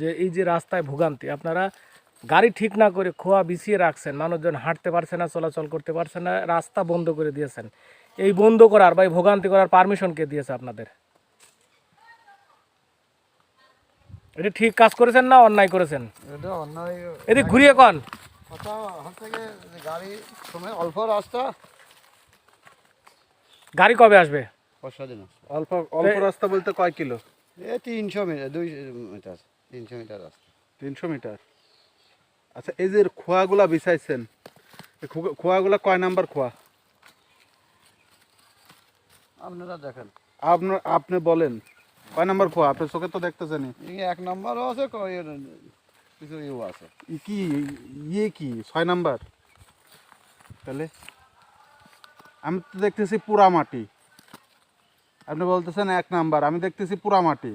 যে এই যে রাস্তায় ভোগান্তি আপনারা গাড়ি ঠিক না করে খোয়া বিছিয়ে রাখছেন মানুষজন হাঁটতে পারছে না চলাচল করতে পারছে না রাস্তা বন্ধ করে দিয়েছেন। এই বন্ধ করার বা এই ভোগান্তি করার পারমিশন কে দিয়েছে আপনাদের? এটা ঠিক কাজ করেছেন না অন্যায় করেছেন? এটা এদিক ঘুরিয়ে কন। গাড়ি অল্প রাস্তা। গাড়ি কবে আসবে? অল্প অল্প রাস্তা বলতে কয় কিলো? এ তিনশো মিটার দুই মিটার। তিনশো মিটার রাস্তা তিনশো মিটার। আচ্ছা এই যে খোয়াগুলা বিছাইছেন এই খোয়াগুলা কয় নাম্বার খোয়া? আপনারা দেখেন। আপনার আপনি বলেন কয় নাম্বার খোয়া? আপনার চোখে তো দেখতেছেনই এই এক নম্বরও আছে কিছু ইউ আছে। ই কি ইয়ে কি ছয় নাম্বার? তাহলে আমি তো দেখতেছি পুরা মাটি। আপনি বলতেছেন এক নাম্বার আমি দেখতেছি পুরা মাটি।